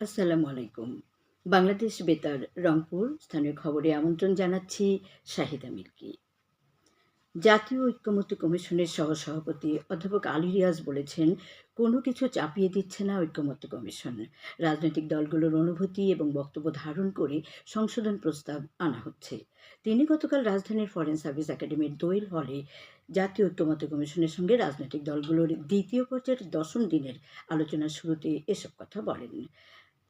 আসসালামু আলাইকুম। বাংলাদেশ বেতার, রংপুর, স্থানীয় খবরে আমন্ত্রণ জানাচ্ছি শাহিদা মিল্কি। জাতীয় ঐক্যমত্য কমিশনের সহসভাপতি অধ্যাপক আলী রিয়াজ বলেছেন, কোনো কিছু চাপিয়ে দিচ্ছে না ঐক্যমত্য কমিশন। রাজনৈতিক দলগুলোর অনুভূতি এবং বক্তব্য ধারণ করে সংশোধন প্রস্তাব আনা হচ্ছে। তিনি গতকাল রাজধানীর ফরেন সার্ভিস একাডেমির দোয়েল হলে জাতীয় ঐক্যমত্য কমিশনের সঙ্গে রাজনৈতিক দলগুলোর দ্বিতীয় পর্যায়ের দশম দিনের আলোচনার শুরুতে এসব কথা বলেন।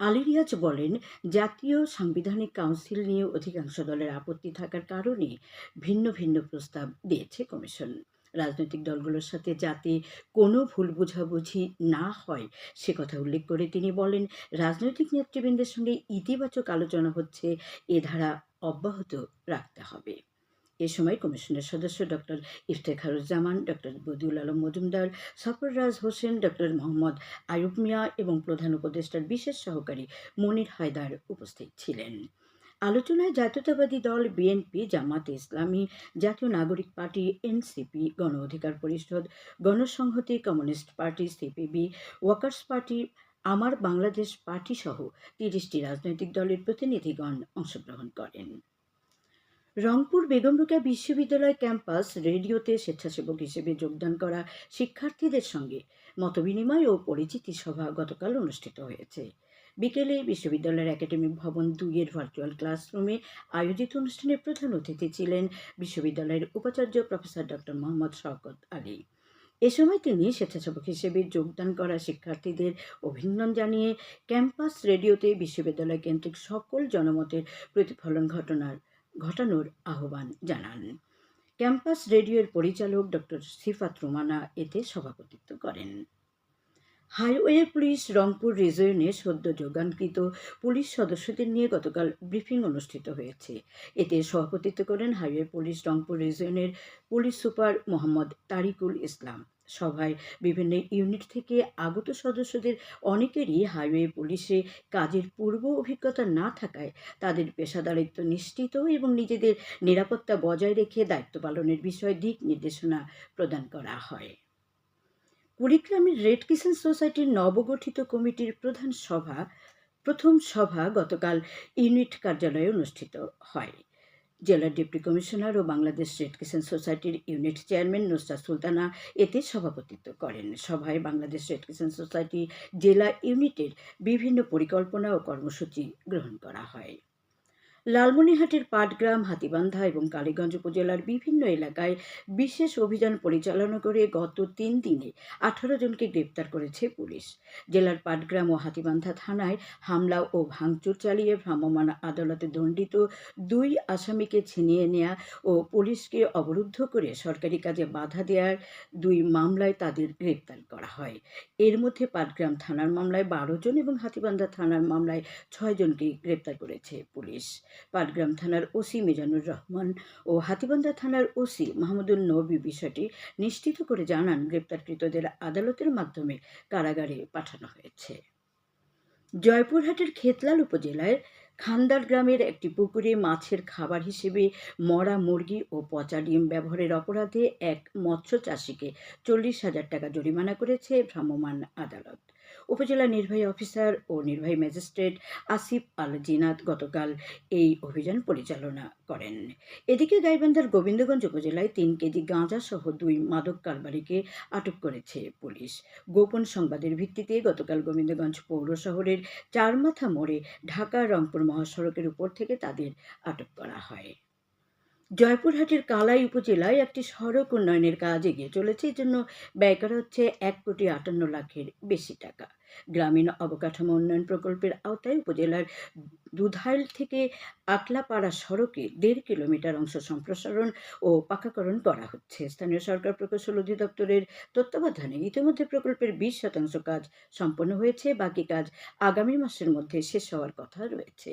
আলী রিয়াজ বলেন, জাতীয় সাংবিধানিক কাউন্সিল নিয়ে অধিকাংশ দলের আপত্তি থাকার কারণে ভিন্ন ভিন্ন প্রস্তাব দিয়েছে কমিশন। রাজনৈতিক দলগুলোর সাথে যাতে কোনো ভুল বোঝাবুঝি না হয়, সে কথা উল্লেখ করে তিনি বলেন, রাজনৈতিক নেতৃবৃন্দের সঙ্গে ইতিবাচক আলোচনা হচ্ছে, এ ধারা অব্যাহত রাখতে হবে। এ সময় কমিশনের সদস্য doctor Iftekharuzzaman, doctor Badiul Alam Majumdar Sarfaraz Hossain, doctor Mohammad Ayub Mia এবং প্রধান উপদেষ্টার বিশেষ সহকারী মনির হায়দার উপস্থিত ছিলেন। আলোচনায় জাতীয়তাবাদী দল, বিএনপি, জামাত ইসলামী, জাতীয় নাগরিক party, NCP, Gono Odhikar Parishad, Ganosamhati, communist party, CPB workers party, Amar Bangladesh party সহ তিরিশটি রাজনৈতিক দলের প্রতিনিধিগণ অংশগ্রহণ করেন। রংপুর বেগম রোকেয়া বিশ্ববিদ্যালয় ক্যাম্পাস রেডিওতে স্বেচ্ছাসেবক হিসেবে যোগদান করা শিক্ষার্থীদের সঙ্গে মতবিনিময় ও পরিচিতি সভা গতকাল অনুষ্ঠিত হয়েছে। বিকেলে বিশ্ববিদ্যালয়ের একাডেমিক ভবন দুইয়ের ভার্চুয়াল ক্লাসরুমে আয়োজিত অনুষ্ঠানে প্রধান অতিথি ছিলেন বিশ্ববিদ্যালয়ের উপাচার্য প্রফেসর ডক্টর মোহাম্মদ শওকত আলী। এ সময় তিনি স্বেচ্ছাসেবক হিসেবে যোগদান করা শিক্ষার্থীদের অভিনন্দন জানিয়ে ক্যাম্পাস রেডিওতে বিশ্ববিদ্যালয় কেন্দ্রিক সকল জনমতের প্রতিফলন ঘটনার ঘটানোর আহ্বান জানান। ক্যাম্পাস রেডিওর পরিচালক ডক্টর সিফাত রোমানা এতে সভাপতিত্ব করেন। হাইওয়ে পুলিশ রংপুর রিজিয়নে সদ্য যোগানকৃত পুলিশ সদস্যদের নিয়ে গতকাল ব্রিফিং অনুষ্ঠিত হয়েছে। এতে সভাপতিত্ব করেন হাইওয়ে পুলিশ রংপুর রিজিয়নের পুলিশ সুপার মোহাম্মদ তারিকুল ইসলাম। সভায় বিভিন্ন ইউনিট থেকে আগত সদস্যদের অনেকেরই হাইওয়ে পুলিশে কাজের পূর্ব অভিজ্ঞতা না থাকায় তাদের পেশাদারিত্ব নিশ্চিত এবং নিজেদের নিরাপত্তা বজায় রেখে দায়িত্ব পালনের বিষয়ে দিক নির্দেশনা প্রদান করা হয়। কুড়িগ্রামের রেড কিষেন সোসাইটির নবগঠিত কমিটির প্রধান সভা, প্রথম সভা গতকাল ইউনিট কার্যালয়ে অনুষ্ঠিত হয়। জেলার ডেপুটি কমিশনার ও বাংলাদেশ রেড ক্রিসেন্ট সোসাইটির ইউনিট চেয়ারম্যান নুসরাত সুলতানা এতে সভাপতিত্ব করেন। সভায় বাংলাদেশ রেড ক্রিসেন্ট সোসাইটি জেলা ইউনিটের বিভিন্ন পরিকল্পনা ও কর্মসূচি গ্রহণ করা হয়। লালমনিরহাটের পাটগ্রাম, হাতিবান্ধা এবং কালীগঞ্জ উপজেলার বিভিন্ন এলাকায় বিশেষ অভিযান পরিচালনা করে গত তিন দিনে আঠারো জনকে গ্রেপ্তার করেছে পুলিশ। জেলার পাটগ্রাম ও হাতিবান্ধা থানায় হামলা ও ভাঙচুর চালিয়ে ভ্রাম্যমাণ আদালতে দণ্ডিত দুই আসামিকে ছিনিয়ে নেয়া ও পুলিশকে অবরুদ্ধ করে সরকারি কাজে বাধা দেওয়ার দুই মামলায় তাদের গ্রেপ্তার করা হয়। এর মধ্যে পাটগ্রাম থানার মামলায় বারো জন এবং হাতিবান্ধা থানার মামলায় ছয় জনকে গ্রেপ্তার করেছে পুলিশ। পাটগ্রাম থানার ওসি মিজানুর রহমান ও হাতিবান্ধা থানার ওসি মাহমুদুল নবী বিষয়টি নিশ্চিত করে জানান, গ্রেপ্তারকৃতদের আদালতের মাধ্যমে কারাগারে পাঠানো হয়েছে। জয়পুরহাটের খেতলাল উপজেলায় খান্দার গ্রামের একটি পুকুরে মাছের খাবার হিসেবে মরা মুরগি ও পচা ডিম ব্যবহারের অপরাধে এক মৎস্য চাষিকে চল্লিশ হাজার টাকা জরিমানা করেছে ভ্রাম্যমাণ আদালত। উপজেলা নির্বাহী অফিসার ও নির্বাহী ম্যাজিস্ট্রেট আসিফ আল জিনাত গতকাল এই অভিযান পরিচালনা করেন। এদিকে গাইবান্ধার গোবিন্দগঞ্জ উপজেলায় তিন কেজি গাঁজা সহ দুই মাদক কারবারিকে আটক করেছে পুলিশ। গোপন সংবাদের ভিত্তিতে গতকাল গোবিন্দগঞ্জ পৌর শহরের চারমাথা মোড়ে ঢাকা রংপুর মহাসড়কের উপর থেকে তাদের আটক করা হয়। জয়পুরহাটের কালাই উপজেলায় একটি সড়ক উন্নয়নের কাজ এগিয়ে চলেছে। এই জন্য ব্যয় করা হচ্ছে এক কোটি আটান্ন লাখের বেশি টাকা। গ্রামীণ অবকাঠামো উন্নয়ন প্রকল্পের আওতায় উপজেলার দুধাইল থেকে আকলাপাড়া সড়কে দেড় কিলোমিটার অংশ সম্প্রসারণ ও পাকাকরণ করা হচ্ছে। স্থানীয় সরকার প্রকৌশল অধিদপ্তরের তত্ত্বাবধানে ইতিমধ্যে প্রকল্পের বিশ শতাংশ কাজ সম্পন্ন হয়েছে। বাকি কাজ আগামী মাসের মধ্যে শেষ হওয়ার কথা রয়েছে।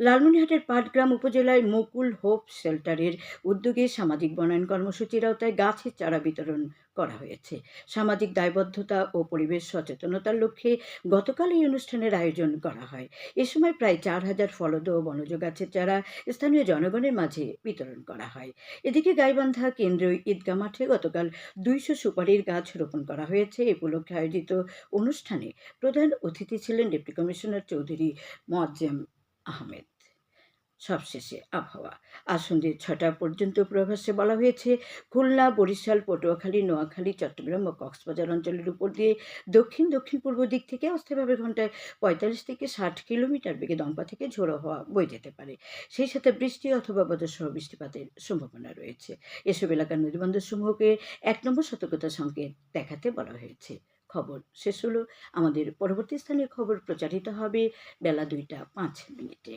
লালমনিরহাটের পাটগ্রাম উপজেলায় মুকুল হোপ শেল্টারের উদ্যোগে সামাজিক বনায়ন কর্মসূচির আওতায় গাছের চারা বিতরণ করা হয়েছে। সামাজিক দায়বদ্ধতা ও পরিবেশ সচেতনতার লক্ষ্যে গতকাল এই অনুষ্ঠানের আয়োজন করা হয়। এ সময় প্রায় চার হাজার ফলদ ও বনজ গাছের চারা স্থানীয় জনগণের মাঝে বিতরণ করা হয়। এদিকে গাইবান্ধা কেন্দ্রীয় ঈদগাহ মাঠে গতকাল দুইশো সুপারির গাছ রোপণ করা হয়েছে। এ উপলক্ষে আয়োজিত অনুষ্ঠানে প্রধান অতিথি ছিলেন ডেপুটি কমিশনার চৌধুরী মোয়াজ্জেম আহমেদ। সবশেষে আবহাওয়া। আজ সন্ধ্যে ছটা পর্যন্ত পূর্বাভাসে বলা হয়েছে, খুলনা, বরিশাল, পটুয়াখালী, নোয়াখালী, চট্টগ্রাম ও কক্সবাজার অঞ্চলের উপর দিয়ে দক্ষিণ দক্ষিণ পূর্ব দিক থেকে অস্থায়ীভাবে ঘন্টায় পঁয়তাল্লিশ থেকে ষাট কিলোমিটার বেগে দম্পা থেকে ঝোড়ো হওয়া বয়ে যেতে পারে। সেই সাথে বৃষ্টি অথবা বজ্রসহ বৃষ্টিপাতের সম্ভাবনা রয়েছে। এসব এলাকার নদীবন্দরসমূহকে এক নম্বর সতর্কতা সংকেত দেখাতে বলা হয়েছে। খবর। শেষ হলো আমাদের পরবর্তী স্থানীয় খবর প্রচারিত হবে বেলা দুইটা পাঁচ মিনিটে।